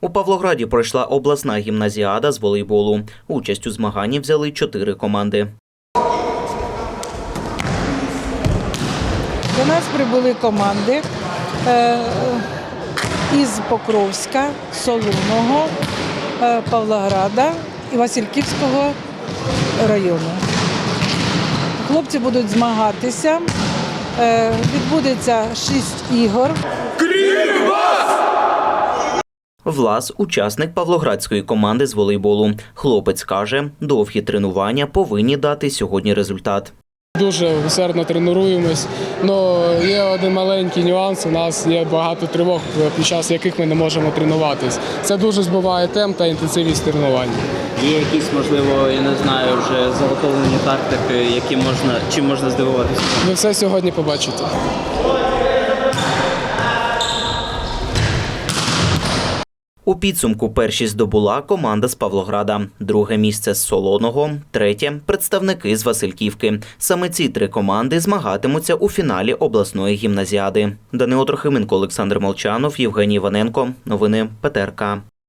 У Павлограді пройшла обласна гімназіада з волейболу. Участь у змаганні взяли чотири команди. До нас прибули команди е, із Покровська, Солуного, е, Павлограда і Васильківського району. Хлопці будуть змагатися. Е, Відбудеться шість ігор. Влас учасник павлоградської команди з волейболу. Хлопець каже, довгі тренування повинні дати сьогодні результат. Дуже усердно тренуємось. але є один маленький нюанс. У нас є багато тривог, під час яких ми не можемо тренуватись. Це дуже збиває темп та інтенсивність тренувань. Є якісь, можливо, я не знаю, вже заготовлені тактики, які можна чим можна здивуватися. Ви все сьогодні побачите. У підсумку першість здобула команда з Павлограда, друге місце з Солоного, третє представники з Васильківки. Саме ці три команди змагатимуться у фіналі обласної гімназіади. Данило Трохименко, Олександр Молчанов, Євгеній Іваненко. Новини ПТРК.